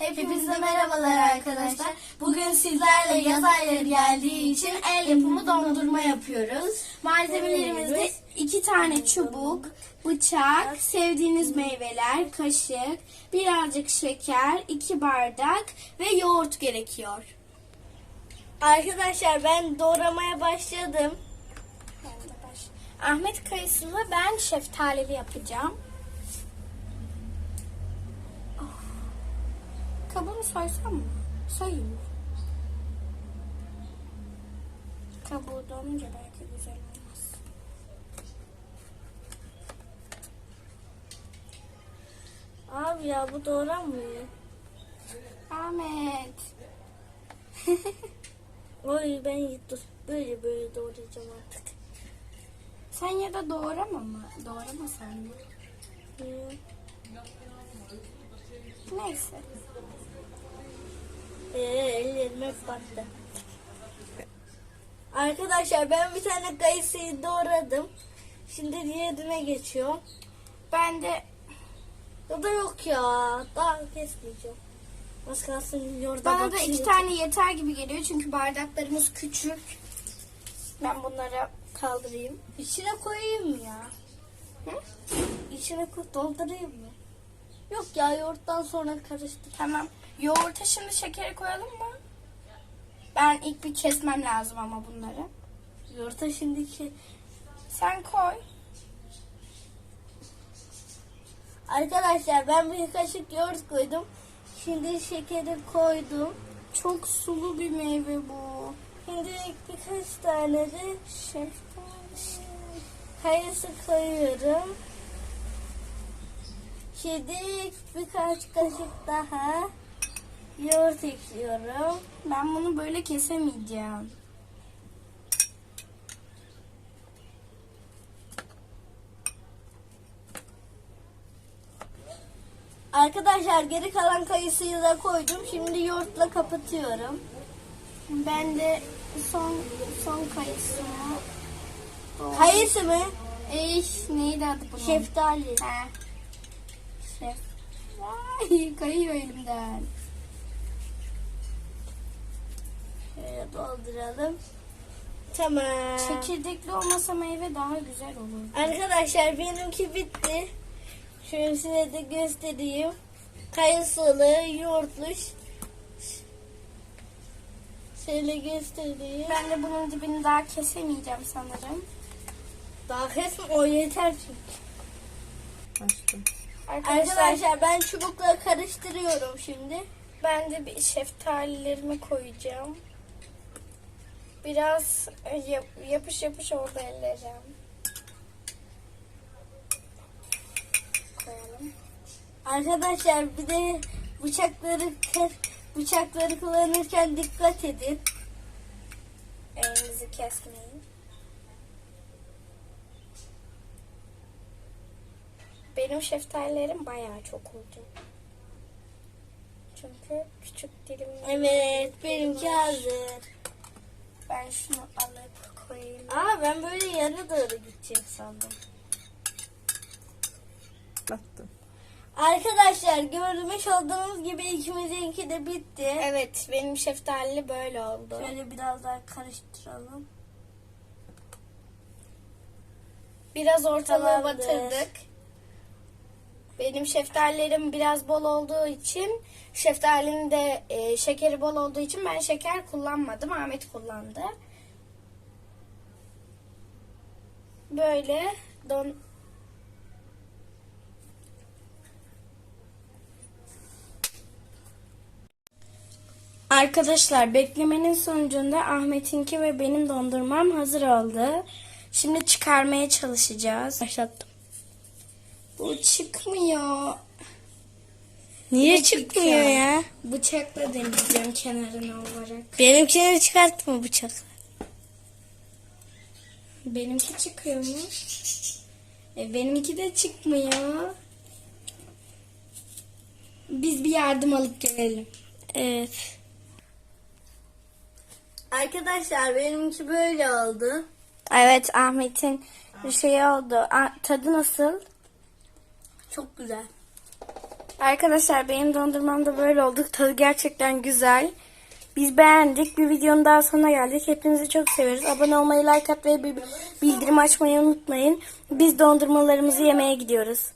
Hepinize merhabalar arkadaşlar. Bugün sizlerle yaz ayları geldiği için el yapımı dondurma yapıyoruz. Malzemelerimizde iki tane çubuk, bıçak, sevdiğiniz meyveler, kaşık, birazcık şeker, iki bardak ve yoğurt gerekiyor. Arkadaşlar ben doğramaya başladım. Ahmet kayısılı ben şeftalili yapacağım. Kabuğunu soysam mı? Soyayım mı? Kabuğu donunca belki güzel olmaz. Abi ya bu doğranmıyor. Ahmet. Oy ben dur böyle böyle doğrayacağım artık. Sen ya da doğrama mı? Doğrama sen? Ee, Neyse. Ee, ellerim hep battı. Arkadaşlar ben bir tane kayısıyı doğradım. Şimdi diğerine geçiyorum. Ben de Ya da yok ya. Daha kesmeyeceğim. Az kalsın yorda bana da iki tane yeter gibi geliyor çünkü bardaklarımız küçük. Ben bunları kaldırayım. İçine koyayım ya? Hı? İçine koy, doldurayım mı? Yok ya yoğurttan sonra karıştır. Tamam. Yoğurta şimdi şekeri koyalım mı? Ben ilk bir kesmem lazım ama bunları. Yoğurta şimdiki Sen koy. Arkadaşlar ben bir kaşık yoğurt koydum. Şimdi şekeri koydum. Çok sulu bir meyve bu. Şimdi birkaç tane de Şeftali. kayısı koyuyorum. Şimdi birkaç kaşık daha yoğurt ekliyorum. Ben bunu böyle kesemeyeceğim. Arkadaşlar geri kalan kayısıyı da koydum. Şimdi yoğurtla kapatıyorum. Ben de son son kayısını doğru- Kayısı mı? Eş neydi adı bunun? Şeftali. He. Şef. Ay kayıyor elimden. Şöyle dolduralım. Tamam. Çekirdekli olmasa meyve daha güzel olur. Arkadaşlar benimki bitti. Şöyle size de göstereyim. Kayısılı, yoğurtlu. Şöyle göstereyim. Ben de bunun dibini daha kesemeyeceğim sanırım. Daha kesme o yeter çünkü. Arkadaşlar, Arkadaşlar ben çubukla karıştırıyorum şimdi. ben de bir şeftalilerimi koyacağım. Biraz e, yap- yapış yapış orada ellerim. Koyalım. Arkadaşlar bir de bıçakları bıçakları kullanırken dikkat edin. Elinizi kesmeyin. Benim şeftalilerim bayağı çok oldu. Çünkü küçük dilim. Evet benimki hazır. Ben şunu alıp koyayım. Aa ben böyle yana doğru gidecek sandım. Baktım. Arkadaşlar görmüş olduğunuz gibi ikimizinki de bitti. Evet benim şeftalili böyle oldu. Şöyle biraz daha karıştıralım. Biraz ortalığı Tamamdır. batırdık. Benim şeftalilerim biraz bol olduğu için şeftalinin de e, şekeri bol olduğu için ben şeker kullanmadım. Ahmet kullandı. Böyle don Arkadaşlar beklemenin sonucunda Ahmet'inki ve benim dondurmam hazır oldu. Şimdi çıkarmaya çalışacağız. Başlattım. Bu çıkmıyor. Niye dakika. çıkmıyor ya? Bıçakla deneyeceğim kenarına olarak. Benimkini çıkartma bıçak. Benimki çıkıyor mu? E, benimki de çıkmıyor. Biz bir yardım alıp gelelim. Evet. Arkadaşlar benimki böyle oldu. Evet Ahmet'in bir şey oldu. A- tadı nasıl? Çok güzel. Arkadaşlar benim dondurmam da böyle oldu. Tadı gerçekten güzel. Biz beğendik. Bir videonun daha sonuna geldik. Hepinizi çok seviyoruz. Abone olmayı, like atmayı, bildirim açmayı unutmayın. Biz dondurmalarımızı yemeye gidiyoruz.